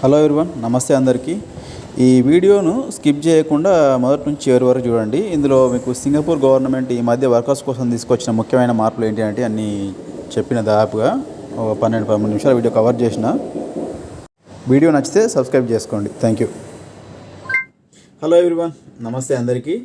Hello everyone నమస్తే అందరికీ. ఈ వీడియోను స్కిప్ చేయకుండా మొదటి నుంచి చివరి వరకు చూడండి. ఇందులో మీకు సింగపూర్ గవర్నమెంట్ ఈ మధ్య వర్కర్స్ కోసం తీసుకొచ్చిన ముఖ్యమైన మార్పులు ఏంటి అంటే అన్నీ చెప్పిన దాదాపుగా ఓ పన్నెండు పదమూడు నిమిషాలు వీడియో కవర్ చేసిన. వీడియో నచ్చితే సబ్స్క్రైబ్ చేసుకోండి. థ్యాంక్ యూ హలో ఎవ్రీవన్ నమస్తే అందరికీ.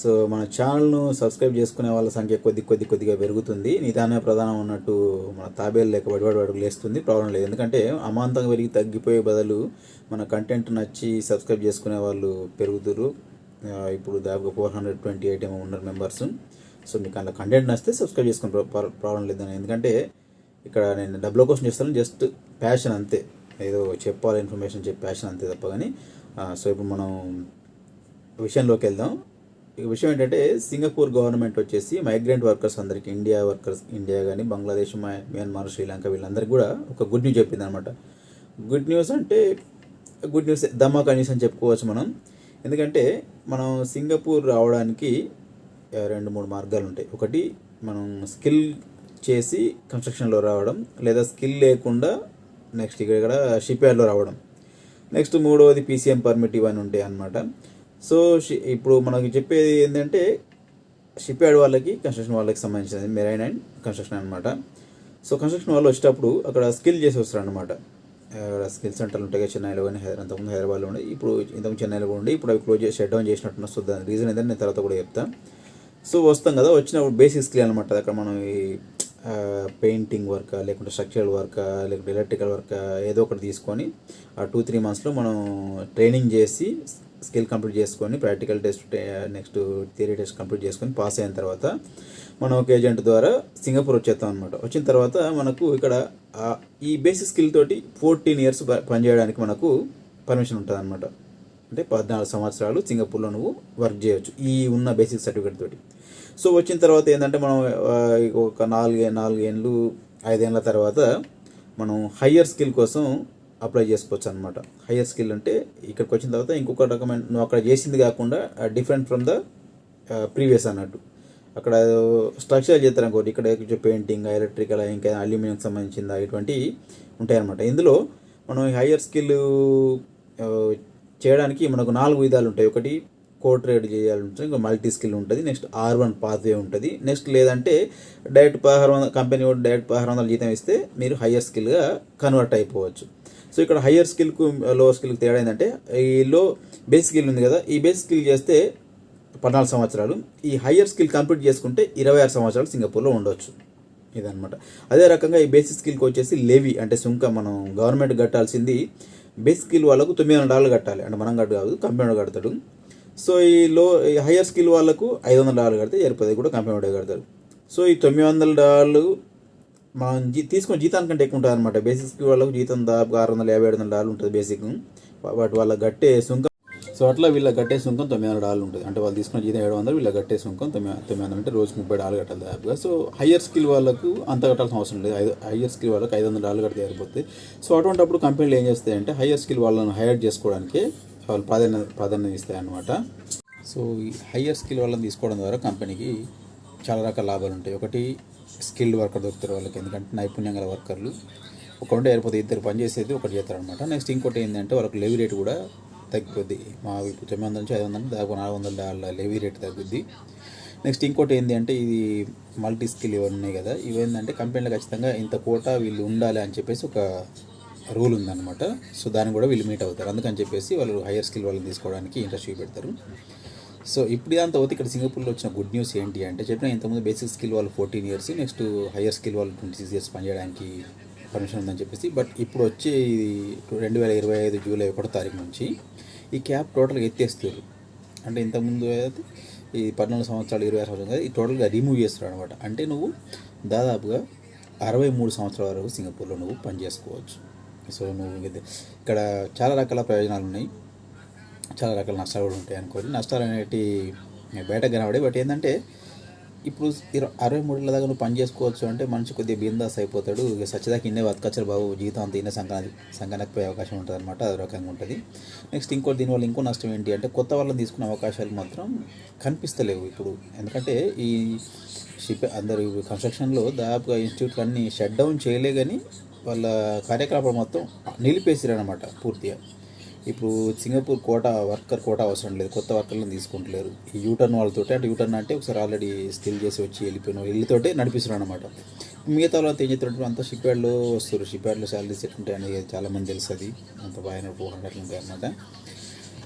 సో మన ఛానల్ను సబ్స్క్రైబ్ చేసుకునే వాళ్ళ సంఖ్య కొద్ది కొద్ది కొద్దిగా పెరుగుతుంది. నిదాన ప్రధానం ఉన్నట్టు మన తాబేలు లేక వడివాడు అడుగులు వేస్తుంది ప్రాబ్లం లేదు. ఎందుకంటే అమాంతంగా పెరిగి తగ్గిపోయే బదులు మన కంటెంట్ నచ్చి సబ్స్క్రైబ్ చేసుకునే వాళ్ళు పెరుగుతురు. ఇప్పుడు దాదాపు ఫోర్ హండ్రెడ్ ట్వంటీ ఎయిట్ ఏమో ఉన్నారు మెంబర్స్ సో మీకు అలా కంటెంట్ నచ్చితే సబ్స్క్రైబ్ చేసుకునే ప్రాబ్లం లేదని. ఎందుకంటే ఇక్కడ నేను డబ్బుల కోసం చేస్తాను జస్ట్ ప్యాషన్ అంతే. ఏదో చెప్పాలి ఇన్ఫర్మేషన్ చెప్పి ప్యాషన్ అంతే తప్ప కానీ. సో ఇప్పుడు మనం విషయంలోకి వెళ్దాం. విషయం ఏంటంటే సింగపూర్ గవర్నమెంట్ వచ్చేసి మైగ్రెంట్ వర్కర్స్ అందరికి ఇండియా వర్కర్స్ ఇండియా కానీ బంగ్లాదేశ్ మయన్మార్ శ్రీలంక వీళ్ళందరికీ కూడా ఒక గుడ్ న్యూస్ చెప్పింది అనమాట గుడ్ న్యూస్ అంటే గుడ్ న్యూస్ దమాకా న్యూస్ అని చెప్పుకోవచ్చు మనం. ఎందుకంటే మనం సింగపూర్ రావడానికి రెండు మూడు మార్గాలు ఉంటాయి. ఒకటి మనం స్కిల్ చేసి కన్స్ట్రక్షన్లో రావడం లేదా స్కిల్ లేకుండా నెక్స్ట్ ఇక్కడ షిప్ యార్డ్లో రావడం. నెక్స్ట్ మూడవది పీసీఎం పర్మిట్ ఇవన్నీ ఉంటాయి అన్నమాట. సో ఇప్పుడు మనకి చెప్పేది ఏంటంటే షిప్ యార్డ్ వాళ్ళకి కన్స్ట్రక్షన్ వాళ్ళకి సంబంధించినది మెరైన్ అండ్ కన్స్ట్రక్షన్ అనమాట సో కన్స్ట్రక్షన్ వాళ్ళు వచ్చేటప్పుడు అక్కడ స్కిల్ చేసి వస్తారు అనమాట స్కిల్ సెంటర్లు ఉంటాయి కదా చెన్నైలో కానీ హైదరాబాద్ అంతకుముందు హైదరాబాద్లో ఉండే ఇప్పుడు ఇంతకుముందు చెన్నైలో కూడా ఉండే ఇప్పుడు అవి క్లోజ్ చేసి షట్ డౌన్ చేసినట్టు వస్తుంది. దాని రీజన్ ఏంటంటే నేను తర్వాత కూడా చెప్తాను సో వస్తాం కదా వచ్చినప్పుడు బేసిక్ స్కిల్ అనమాట అక్కడ మనం ఈ పెయింటింగ్ వర్క్ లేకుంటే స్ట్రక్చరల్ వర్క్ లేకుంటే ఎలక్ట్రికల్ వర్క్ ఏదో ఒకటి తీసుకొని ఆ టూ త్రీ మంత్స్లో మనం ట్రైనింగ్ చేసి స్కిల్ కంప్లీట్ చేసుకొని practical test next theory test complete చేసుకొని పాస్ అయిన తర్వాత మనం ఒక ఏజెంట్ ద్వారా సింగపూర్ వచ్చేస్తాం అనమాట వచ్చిన తర్వాత మనకు ఇక్కడ ఈ బేసిక్ స్కిల్ తోటి ఫోర్టీన్ ఇయర్స్ పనిచేయడానికి మనకు పర్మిషన్ ఉంటుంది అనమాట అంటే పద్నాలుగు సంవత్సరాలు సింగపూర్లో నువ్వు వర్క్ చేయొచ్చు ఈ ఉన్న బేసిక్ సర్టిఫికేట్ తోటి. సో వచ్చిన తర్వాత ఏంటంటే మనం ఒక నాలుగే నాలుగేళ్ళు ఐదేళ్ళ తర్వాత మనం హయ్యర్ స్కిల్ కోసం అప్లై చేసుకోవచ్చు అనమాట హయ్యర్ స్కిల్ అంటే ఇక్కడికి వచ్చిన తర్వాత ఇంకొక రకమైన నువ్వు అక్కడ చేసింది కాకుండా డిఫరెంట్ ఫ్రమ్ ద ప్రీవియస్ అన్నట్టు. అక్కడ స్ట్రక్చర్ చేస్తారు అనుకోండి. ఇక్కడ పెయింటింగ్ ఎలక్ట్రికల్ ఇంకా అల్యూమినియంకి సంబంధించిందా ఇటువంటివి ఉంటాయన్నమాట. ఇందులో మనం హయ్యర్ స్కిల్ చేయడానికి మనకు నాలుగు విధాలు ఉంటాయి. ఒకటి కో ట్రేడ్ చేయాలంటే ఇంకా మల్టీ స్కిల్ ఉంటుంది. నెక్స్ట్ ఆర్ వన్ పాత్వే ఉంటుంది. నెక్స్ట్ లేదంటే డైరెక్ట్ పదహారు వందల కంపెనీ డైరెక్ట్ పదహారు వందల జీతం ఇస్తే మీరు హయ్యర్ స్కిల్గా కన్వర్ట్ అయిపోవచ్చు. సో ఇక్కడ హయ్యర్ స్కిల్కు లోవర్ స్కిల్కి తేడా ఏంటంటే ఈ లో బేసిక్ స్కిల్ ఉంది కదా ఈ బేసిక్ స్కిల్ చేస్తే పద్నాలుగు సంవత్సరాలు ఈ హయ్యర్ స్కిల్ కంప్లీట్ చేసుకుంటే ఇరవై ఆరు సంవత్సరాలు సింగపూర్లో ఉండొచ్చు. ఇదనమాట అదే రకంగా ఈ బేసిక్ స్కిల్కి వచ్చేసి లెవీ అంటే సుంకం మనం గవర్నమెంట్ కట్టాల్సింది బేసిక్ స్కిల్ వాళ్ళకు తొమ్మిది వందల డాలర్లు కట్టాలి. అంటే మనం కట్టు కాదు కంపెనీ కడతాడు. సో ఈ లో ఈ హయ్యర్ స్కిల్ వాళ్ళకు ఐదు వందల డాలర్లు కడితే జరిపోతే కూడా కంపెనీ కడతాడు. సో ఈ తొమ్మిది వందల డాలర్లు మనం జీ తీసుకున్న జీతానికంటే ఎక్కువ ఉంటుంది అనమాట బేసిక్ స్కిల్ వాళ్ళకు జీతం దాదాపు ఆరు వందల యాభై ఏడు వందల డాలు ఉంటుంది బేసిక్ వాటి వాళ్ళ గట్టే సుంకం. సో అట్లా వీళ్ళ గట్టే సుంకం తొమ్మిది వందల డాలు ఉంటుంది. అంటే వాళ్ళు తీసుకున్న జీతం ఏడు వందలు వీళ్ళ గట్టే సుంకం తొమ్మిది తొమ్మిది వందలు అంటే రోజు ముప్పై డాలు కట్టాలి దాదాపుగా. సో హయ్యర్ స్కిల్ వాళ్ళకు అంత కట్టాల్సిన అవసరం లేదు. ఐదు హయ్యర్ స్కిల్ వాళ్ళకి ఐదు వందల డాలు కడితే సరిపోతుంది సో అటువంటిప్పుడు కంపెనీలు ఏం చేస్తాయంటే హయ్యర్ స్కిల్ వాళ్ళను హైర్ చేసుకోవడానికి వాళ్ళు ప్రాధాన్యత ప్రాధాన్యత ఇస్తాయన్నమాట. సో ఈ హయ్యర్ స్కిల్ వాళ్ళని తీసుకోవడం ద్వారా కంపెనీకి చాలా రకాల లాభాలు ఉంటాయి. ఒకటి స్కిల్డ్ వర్కర్ దొరుకుతారు వాళ్ళకి. ఎందుకంటే నైపుణ్యం గల వర్కర్లు. ఒకటి ఉంటే ఇద్దరు పని చేసేది ఒకటి చేస్తారనమాట నెక్స్ట్ ఇంకోటి ఏంటంటే వాళ్ళకి లెవీ రేట్ కూడా తగ్గిపోద్ది. మా ఇప్పుడు తొమ్మిది వందల నుంచి ఐదు వందల దాదాపు నాలుగు వందల డాలర్ల లెవీ రేట్ తగ్గుద్ది. నెక్స్ట్ ఇంకోటి ఏంటి అంటే ఇది మల్టీ స్కిల్ ఇవన్నీ ఉన్నాయి కదా. ఇవేంటంటే కంపెనీలో ఖచ్చితంగా ఇంత కోటా వీళ్ళు ఉండాలి అని చెప్పేసి ఒక రూల్ ఉందన్నమాట. సో దాన్ని కూడా వీళ్ళు మీట్ అవుతారు. అందుకని చెప్పేసి వాళ్ళు హైయర్ స్కిల్ వాళ్ళని తీసుకోవడానికి ఇంట్రెస్ట్ చూపెడతారు. సో ఇప్పుడు ఇదంతా అవుతుంది ఇక్కడ సింగపూర్లో వచ్చిన గుడ్ న్యూస్ ఏంటి అంటే చెప్పిన ఇంతకుముందు బేసిక్ స్కిల్ వాళ్ళు fourteen years next higher skill వాళ్ళు ట్వంటీ సిక్స్ ఇయర్స్ పనిచేయడానికి పర్మిషన్ ఉందని చెప్పేసి బట్ ఇప్పుడు వచ్చే ఇది రెండు వేల ఇరవై ఐదు జూలై ఒకటో తారీఖు నుంచి ఈ క్యాప్ టోటల్గా ఎత్తేస్తారు అంటే ఇంతకుముందు అయితే ఈ పద్నాలుగు సంవత్సరాలు ఇరవై ఆరు సంవత్సరాలు ఈ టోటల్గా రిమూవ్ చేస్తారు అనమాట అంటే నువ్వు దాదాపుగా అరవై మూడు సంవత్సరాల వరకు సింగపూర్లో నువ్వు పని చేసుకోవచ్చు సో నువ్వు ఇక్కడ చాలా రకాల ప్రయోజనాలు ఉన్నాయి. చాలా రకాల నష్టాలు కూడా ఉంటాయి అనుకోండి. నష్టాలు అనేవి బయట కనబడే బట్ ఏంటంటే ఇప్పుడు ఇరవై అరవై మూడుల దాకా నువ్వు పని చేసుకోవచ్చు అంటే మనిషి కొద్దిగా బిందాస్ అయిపోతాడు. ఇక సచ్చదాకా ఇన్నే బతకచ్చారు బాబు. జీవితం అంత ఇన్నే సంకన సంకనకపోయే అవకాశం ఉంటుంది అనమాట అది రకంగా ఉంటుంది. నెక్స్ట్ ఇంకోటి దీనివల్ల ఇంకో నష్టం ఏంటి అంటే కొత్త వాళ్ళని తీసుకునే అవకాశాలు మాత్రం కనిపిస్తలేవు ఇప్పుడు. ఎందుకంటే ఈ షిప్ అందరు కన్స్ట్రక్షన్లో దాదాపుగా ఇన్స్టిట్యూట్లు అన్నీ షట్ డౌన్ చేయలే కానీ వాళ్ళ కార్యకలాపాలు మొత్తం నిలిపేసిరనమాట పూర్తిగా. ఇప్పుడు సింగపూర్ కోట వర్కర్ కోట అవసరం లేదు కొత్త వర్కర్లను తీసుకుంటలేరు. ఈ యూటర్న్ వాళ్ళతో అంటే యూటర్న్ అంటే ఒకసారి ఆల్రెడీ స్కిల్ చేసి వచ్చి వెళ్ళిపోయిన వీళ్ళతోటే నడిపిస్తున్నారు అనమాట మిగతా వాళ్ళతో ఏం చెప్తారంటే అంతా షిప్ యార్డ్లో వస్తారు. షిప్ యార్డ్లో శాలరీస్ ఎట్లుంటాయి అనేది చాలామంది తెలుస్తుంది అంత బాగా ఫోర్ హండ్రెడ్ ఉంటాయి అనమాట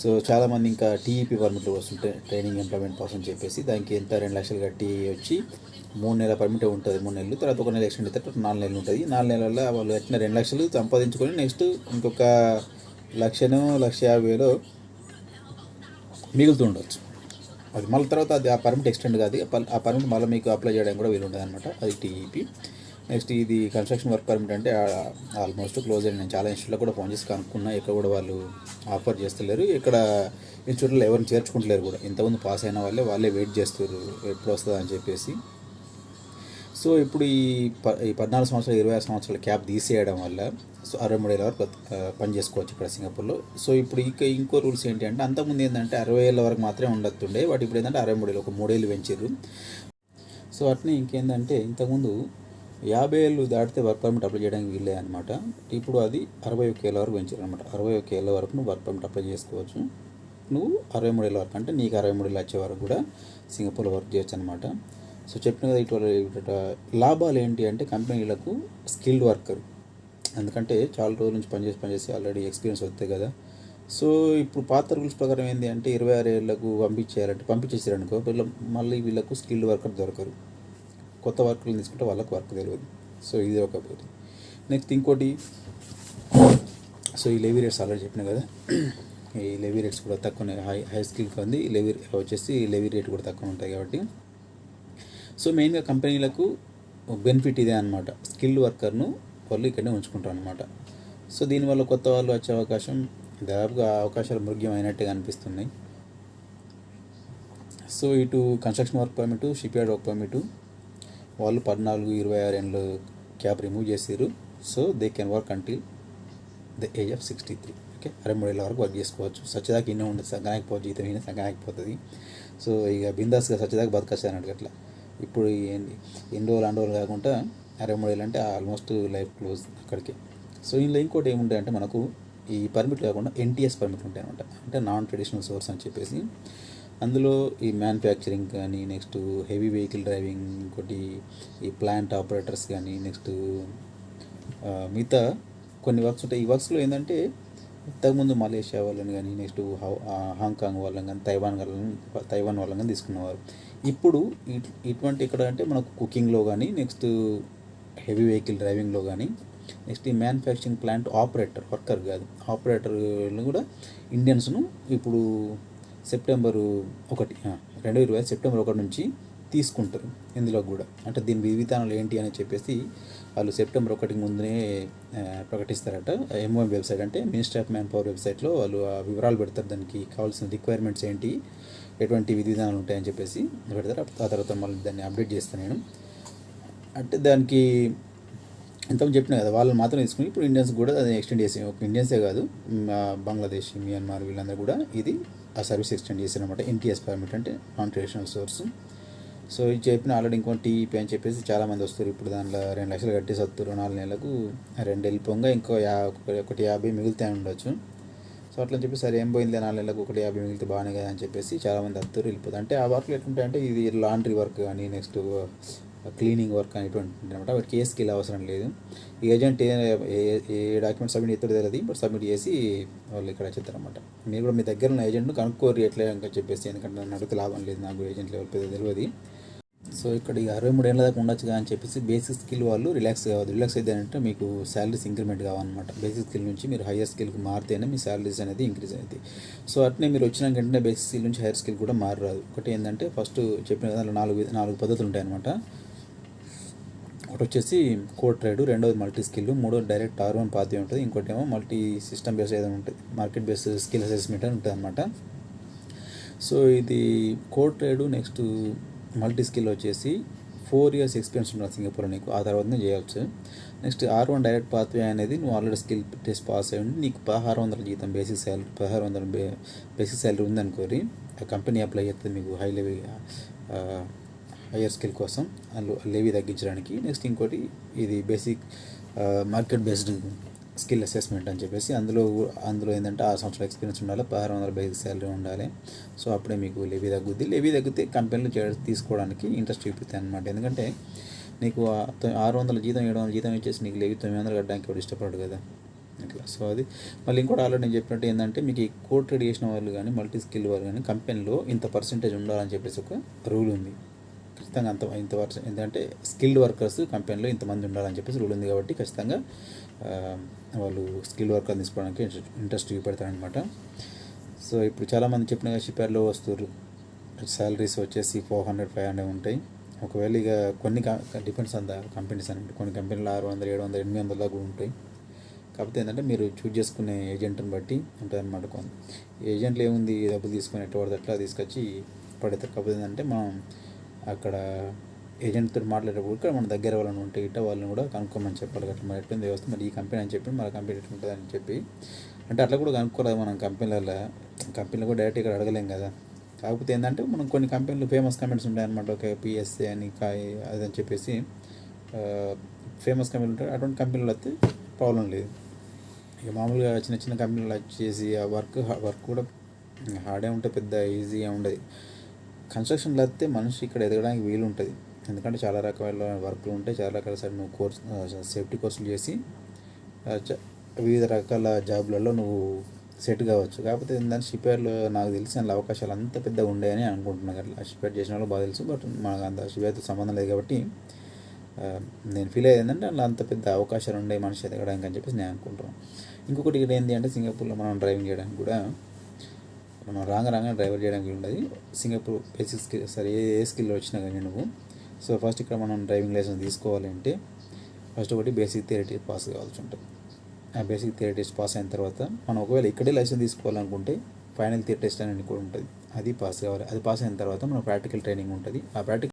సో చాలామంది ఇంకా టీఈపీ పర్మిట్లు వస్తుంటే ట్రైనింగ్ ఎంప్లాయ్మెంట్ కోసం చెప్పేసి దానికి ఎంత రెండు లక్షలు కట్టి వచ్చి మూడు నెలల పర్మిట్ ఉంటుంది మూడు నెలలు. తర్వాత ఒక నెల ఎక్స్టెండ్ అయితే నాలుగు నెలలు ఉంటుంది. నాలుగు నెలల్లో వాళ్ళు కట్టిన రెండు లక్షలు సంపాదించుకొని నెక్స్ట్ ఇంకొక లక్షను లక్ష యాభై వేలు మిగులుతూ ఉండొచ్చు. అది మళ్ళీ తర్వాత అది ఆ పర్మిట్ ఎక్స్టెండ్ కాదు. ఆ ఆ పర్మిట్ మళ్ళీ మీకు అప్లై చేయడానికి కూడా వీలు ఉండదు అనమాట అది టీఈపీ నెక్స్ట్ ఇది కన్స్ట్రక్షన్ వర్క్ పర్మిట్ అంటే ఆల్మోస్ట్ క్లోజ్ అయ్యింది నేను చాలా ఇన్స్టిట్యూట్లో కూడా ఫోన్ చేసి కనుక్కున్నా. ఇక్కడ కూడా వాళ్ళు ఆఫర్ చేస్తలేరు. ఇక్కడ ఇన్స్టిట్యూట్లో ఎవరిని చేర్చుకుంటలేరు కూడా. ఇంతకుముందు పాస్ అయిన వాళ్ళే వాళ్ళే వెయిట్ చేస్తారు ఎప్పుడు వస్తుందని చెప్పేసి. సో ఇప్పుడు ఈ ప ఈ పద్నాలుగు సంవత్సరాలు ఇరవై ఆరు సంవత్సరాల క్యాప్ తీసేయడం వల్ల సో అరవై మూడు ఏళ్ళ వరకు పని చేసుకోవచ్చు ఇక్కడ సింగపూర్లో. సో ఇప్పుడు ఇంకా ఇంకో రూల్స్ ఏంటి అంటే అంతకుముందు ఏంటంటే అరవై ఏళ్ళ వరకు మాత్రమే ఉండొస్తుండే వాటి ఇప్పుడు ఏంటంటే అరవై మూడు ఏళ్ళు ఒక మూడేళ్ళు పెంచారు సో అట్నే ఇంకేందంటే ఇంతకుముందు యాభై ఏళ్ళు దాటితే వర్క్ పర్మిట్ అప్లై చేయడానికి వీలే అనమాట ఇప్పుడు అది అరవై ఒక ఏళ్ళ వరకు పెంచారు అనమాట అరవై ఒక ఏళ్ళ వరకు నువ్వు వర్క్ పర్మిట్ అప్లై చేసుకోవచ్చు. నువ్వు అరవై మూడు ఏళ్ళ వరకు అంటే నీకు అరవై మూడు ఏళ్ళు వచ్చే వరకు కూడా సింగపూర్లో వర్క్ చేయొచ్చు అనమాట సో చెప్పిన కదా ఇటువంటి లాభాలు ఏంటి అంటే కంపెనీలకు స్కిల్డ్ వర్కర్. ఎందుకంటే చాలా రోజుల నుంచి పనిచేసి పనిచేసి ఆల్రెడీ ఎక్స్పీరియన్స్ వస్తాయి కదా. సో ఇప్పుడు పాత రూల్స్ ప్రకారం ఏంటి అంటే ఇరవై ఆరు ఏళ్ళకు పంపించేయాలంటే పంపించేసారనుకో వీళ్ళ మళ్ళీ వీళ్ళకు స్కిల్డ్ వర్కర్ దొరకరు. కొత్త వర్కర్లు తీసుకుంటే వాళ్ళకు వర్క్ తెలియదు సో ఇది ఒక నెక్స్ట్ ఇంకోటి సో ఈ లెవీ రేట్స్ ఆల్రెడీ చెప్పిన కదా. ఈ లెవీ రేట్స్ కూడా తక్కువనే హై హై స్కిల్ ఉంది. లెవీ వచ్చేసి లెవీ రేట్ కూడా తక్కువ ఉంటాయి కాబట్టి సో మెయిన్గా కంపెనీలకు బెనిఫిట్ ఇదే అనమాట స్కిల్డ్ వర్కర్ను వాళ్ళు ఇక్కడనే ఉంచుకుంటారు అనమాట సో దీనివల్ల కొత్త వాళ్ళు వచ్చే అవకాశం దాదాపుగా అవకాశాలు మృగ్యమైనట్టుగా అనిపిస్తున్నాయి సో ఇటు construction work permit shipyard work permit వాళ్ళు పద్నాలుగు ఇరవై ఆరు ఏళ్ళు క్యాప్ రిమూవ్ చేసారు so they can work until the age of sixty three. Okay? అరవై మూడేళ్ళ వరకు వర్క్ చేసుకోవచ్చు. సచ్చదాకా ఇన్నే ఉండదు సగానికి జీతం ఈయన సగానికి పోతుంది. సో ఇక బిందాస్గా సచ్చదాకా బతకచ్చు అన్నట్టు అట్లా. ఇప్పుడు ఏంటి ఎన్ని రోజులు అన్ని రోజులు కాకుండా అరవై మూడేళ్ళు అంటే ఆల్మోస్ట్ లైఫ్ క్లోజ్ అక్కడికి. సో ఇందులో ఇంకోటి ఏముంటాయి అంటే మనకు ఈ పర్మిట్ కాకుండా ఎన్టీఎస్ పర్మిట్ ఉంటాయి అనమాట అంటే నాన్ ట్రెడిషనల్ సోర్స్ అని చెప్పేసి. అందులో ఈ మ్యానుఫ్యాక్చరింగ్ కానీ నెక్స్ట్ హెవీ వెహికల్ డ్రైవింగ్ ఇంకోటి ఈ ప్లాంట్ ఆపరేటర్స్ కానీ నెక్స్ట్ మిగతా కొన్ని వర్క్స్ ఉంటాయి. ఈ వర్క్స్లో ఏంటంటే ఇంతకుముందు మలేషియా వాళ్ళని కానీ నెక్స్ట్ హౌ- హాంకాంగ్ వాళ్ళని కానీ తైవాన్ వాళ్ళని తైవాన్ వాళ్ళని కానీ తీసుకునేవారు. ఇప్పుడు ఇటువంటి ఇక్కడ అంటే మనకు కుకింగ్లో కానీ నెక్స్ట్ హెవీ వెహికల్ డ్రైవింగ్లో కానీ నెక్స్ట్ ఈ మ్యానుఫ్యాక్చరింగ్ ప్లాంట్ ఆపరేటర్ వర్కర్ కాదు. ఆపరేటర్లు కూడా ఇండియన్స్ను ఇప్పుడు సెప్టెంబరు ఒకటి రెండు ఇరవై సెప్టెంబర్ ఒకటి నుంచి తీసుకుంటారు ఇందులో కూడా. అంటే దీని వివిధానాలు విధానాలు ఏంటి అని చెప్పేసి వాళ్ళు సెప్టెంబర్ ఒకటి ముందునే ప్రకటిస్తారట. ఎంఓఎం వెబ్సైట్ అంటే మినిస్టర్ ఆఫ్ మ్యాన్ పవర్ వెబ్సైట్లో వాళ్ళు ఆ వివరాలు పెడతారు. దానికి కావాల్సిన రిక్వైర్మెంట్స్ ఏంటి ఎటువంటి విధి విధానాలు ఉంటాయని చెప్పేసి పెడతారు ఆ తర్వాత మళ్ళీ దాన్ని అప్డేట్ చేస్తాను నేను. అంటే దానికి ఇంతకు చెప్పిన కదా వాళ్ళు మాత్రం తీసుకుని ఇప్పుడు ఇండియన్స్ కూడా అది ఎక్స్టెండ్ చేసి ఒక ఇండియన్సే కాదు బంగ్లాదేశ్ మియన్మార్ వీళ్ళందరూ కూడా ఇది ఆ సర్వీస్ ఎక్స్టెండ్ చేశారు అనమాట ఎన్టీఎస్ పర్మిట్ అంటే నాన్ ట్రెడిషనల్ సోర్స్. సో ఇది చెప్పిన ఆల్రెడీ ఇంకో టీఈపీ అని చెప్పేసి చాలామంది వస్తారు. ఇప్పుడు దాంట్లో రెండు లక్షలు కట్టేసి వస్తారు. నాలుగు నెలలకు రెండు వెళ్ళిపోగా ఇంకో యా ఒకటి- యాభై మిగులుతాయి ఉండొచ్చు. సో అట్లా చెప్పి సరే ఏం పోయింది? నాలుగు నెలలకు ఒకటి యాభై మిగిలితే బాగానే కదా అని చెప్పేసి చాలామంది అత్తూరు వెళ్ళిపోతుంది అంటే ఆ వర్క్లు ఎట్లుంటాయంటే ఇది లాండ్రీ వర్క్ కానీ నెక్స్ట్ క్లీనింగ్ వర్క్ అనేటువంటి అనమాట వాటికి ఏ స్కిల్ అవసరం లేదు. ఈ ఏజెంట్ ఏ ఏ- డాక్యుమెంట్ సబ్మిట్ చేస్తారో తెలియదు బట్ సబ్మిట్ చేసి వాళ్ళు ఇక్కడ చెప్తారనమాట మీరు కూడా మీ దగ్గర ఉన్న ఏజెంట్ను కనుక్కోరు ఎట్లా అని చెప్పేసి ఎందుకంటే నడుకు లాభం లేదు నాకు ఏజెంట్ లెవెల్ పెద్ద తెలియదు. సో ఇక్కడ ఈ అరవై మూడు ఏళ్ళ దాకా ఉండొచ్చు అని చెప్పేసి బేసిక్ స్కిల్ వాళ్ళు రిలాక్స్ కావద్దు. రిలాక్స్ అయితే అంటే మీకు శాలరీస్ ఇంక్రిమెంట్ కావాలన్నమాట బేసిక్ స్కిల్ నుంచి మీరు హయ్యర్ స్కిల్కి మారితేనే మీ శాలరీస్ అనేది ఇంక్రీజ్ అవుతాయి. సో అట్నే మీరు వచ్చిన వెంటనే బేసిక్ స్కిల్ నుంచి హైయర్ స్కిల్ కూడా మారరాదు. ఒకటి ఏంటంటే ఫస్ట్ చెప్పిన దాంట్లో నాలుగు నాలుగు పద్ధతులు ఉంటాయన్నమాట. ఒకటి వచ్చేసి కోడ్ ట్రేడ్ రెండోది మల్టీ స్కిల్ మూడోది డైరెక్ట్ ఆర్ వన్ పాతి ఉంటుంది ఇంకోటి ఏమో మల్టీ సిస్టమ్ బేస్ ఏదైనా ఉంటుంది మార్కెట్ బేస్ స్కిల్ అసెస్మెంట్ అని ఉంటుంది అనమాట సో ఇది code trade next multi skill వచ్చేసి ఫోర్ ఇయర్స్ ఎక్స్పీరియన్స్ ఉండాలి సింగపూర్లో నీకు ఆ తర్వాతనే చేయవచ్చు. Next R one direct pathway అనేది నువ్వు ఆల్రెడీ స్కిల్ టెస్ట్ పాస్ అయ్యి ఉండి నీకు పదహారు వందల జీతం బేసిక్ శాలరీ పదహారు వందల బే బేసిక్ శాలరీ ఉందనుకోరి. ఆ కంపెనీ అప్లై చేస్తుంది మీకు హై లెవెల్ హయ్యర్ స్కిల్ కోసం. లెవీ తగ్గించడానికి. నెక్స్ట్ ఇంకోటి ఇది basic market based skill assessment అని చెప్పేసి అందులో అందులో ఏంటంటే ఆరు సంవత్సరాల ఎక్స్పీరియన్స్ ఉండాలి పదహారు వందల బేసిక్ శాలరీ ఉండాలి. సో అప్పుడే మీకు లెవీ తగ్గుద్ది. లెవీ తగ్గితే కంపెనీలు తీసుకోవడానికి ఇంట్రెస్ట్ చూపుతాయి అనమాట ఎందుకంటే నీకు ఆరు వందల జీతం ఏడు వందల జీతం ఇచ్చేసి నీకు లెవీ తొమ్మిది వందలు కట్టడానికి ఎవడు ఇష్టపడడు కదా. ఇట్లా సో అది మళ్ళీ ఇంకోటి ఆల్రెడీ నేను చెప్పినట్టు ఏంటంటే మీకు ఈ కోడ్ ట్రేడ్ చేసిన వాళ్ళు కానీ మల్టీ స్కిల్ వాళ్ళు కానీ కంపెనీలో ఇంత పర్సెంటేజ్ ఉండాలని చెప్పేసి ఒక రూల్ ఉంది. ఖచ్చితంగా అంత ఇంత పర్సెంట్ ఎందుకంటే స్కిల్డ్ వర్కర్స్ కంపెనీలో ఇంతమంది ఉండాలని చెప్పేసి రూల్ ఉంది కాబట్టి ఖచ్చితంగా వాళ్ళు స్కిల్ వర్క్ తీసుకోవడానికి ఇంట్రెస్ట్ చూపెడతారనమాట సో ఇప్పుడు చాలామంది చెప్పిన షిప్యార్లో వస్తారు శాలరీస్ వచ్చేసి ఫోర్ హండ్రెడ్ ఫైవ్ హండ్రెడ్ ఉంటాయి. ఒకవేళ ఇక కొన్ని డిపెండ్స్ ఆన్ కంపెనీస్ అనమాట కొన్ని కంపెనీలు ఆరు వందలు ఏడు వందలు ఎనిమిది వందల దాకా కూడా ఉంటాయి. కాకపోతే ఏంటంటే మీరు చూజ్ చేసుకునే ఏజెంట్ని బట్టి ఉంటుందన్నమాట కొంత. ఏజెంట్లు ఏముంది? డబ్బులు తీసుకొని ఎట్లా పడితే అట్లా తీసుకొచ్చి పడతారు కాకపోతే ఏంటంటే మనం అక్కడ ఏజెంట్తో మాట్లాడేటప్పుడు కూడా మన దగ్గర వాళ్ళని ఉంటే ఇట్ట వాళ్ళని కూడా కనుక్కోమని చెప్పాలి. అట్లా మరి ఎట్లుంది వ్యవస్థ మరి ఈ కంపెనీ అని చెప్పి మన కంపెనీ ఎట్లా ఉంటుంది అని చెప్పి. అంటే అట్లా కూడా కనుక్కోలేదు మనం కంపెనీలలో. కంపెనీలో కూడా డైరెక్ట్ ఇక్కడ అడగలేం కదా. కాకపోతే ఏంటంటే మనం కొన్ని కంపెనీలు ఫేమస్ కంపెనీస్ ఉంటాయన్నమాట. ఒక పిఎస్సి అని కాయ్ అదని చెప్పేసి ఫేమస్ కంపెనీలు ఉంటాయి. అటువంటి కంపెనీలు వస్తే ప్రాబ్లం లేదు. ఇక మామూలుగా చిన్న చిన్న కంపెనీలు వచ్చేసి ఆ వర్క్ వర్క్ కూడా హార్డే ఉంటే పెద్ద ఈజీగా ఉండదు. కన్స్ట్రక్షన్లో వస్తే మనిషి ఇక్కడ ఎదగడానికి వీలు ఉంటుంది ఎందుకంటే చాలా రకాల వర్క్లు ఉంటాయి. చాలా రకాల సరే నువ్వు కోర్స్ సేఫ్టీ కోర్సులు చేసి వివిధ రకాల జాబ్లలో నువ్వు సెట్ కావచ్చు. కాకపోతే ఏంటంటే షిప్యార్లో నాకు తెలిసిన అవకాశాలు అంత పెద్దగా ఉండేయని అనుకుంటున్నాను అట్లా షిపేర్ చేసిన వాళ్ళు బాగా తెలుసు. బట్ మనకు అంత షిప్యార్తో సంబంధం లేదు కాబట్టి నేను ఫీల్ అయ్యేది ఏంటంటే అందులో అంత పెద్ద అవకాశాలు ఉండే మనిషి ఎదగడానికి అని చెప్పేసి నేను అనుకుంటున్నాను ఇంకొకటి ఇక్కడ ఏంటి అంటే సింగపూర్లో మనం డ్రైవింగ్ చేయడానికి కూడా మనం రాంగ రాంగ డ్రైవర్ చేయడానికి ఉండదు. సింగపూర్ బేసిక్ స్కిల్ సరే ఏ ఏ స్కిల్ వచ్చినా కానీ నువ్వు సో ఫస్ట్ ఇక్కడ మనం డ్రైవింగ్ లైసెన్స్ తీసుకోవాలంటే ఫస్ట్ ఒకటి బేసిక్ థియరీ పాస్ కావాల్సి ఉంటుంది. ఆ బేసిక్ థియరీ టెస్ట్ పాస్ అయిన తర్వాత మనం ఒకవేళ ఇక్కడే లైసెన్స్ తీసుకోవాలనుకుంటే ఫైనల్ థియరీ టెస్ట్ అనేది కూడా ఉంటుంది. అది పాస్ కావాలి. అది పాస్ అయిన తర్వాత మన ప్రాక్టికల్ ట్రైనింగ్ ఉంటుంది. ఆ ప్రాక్టికల్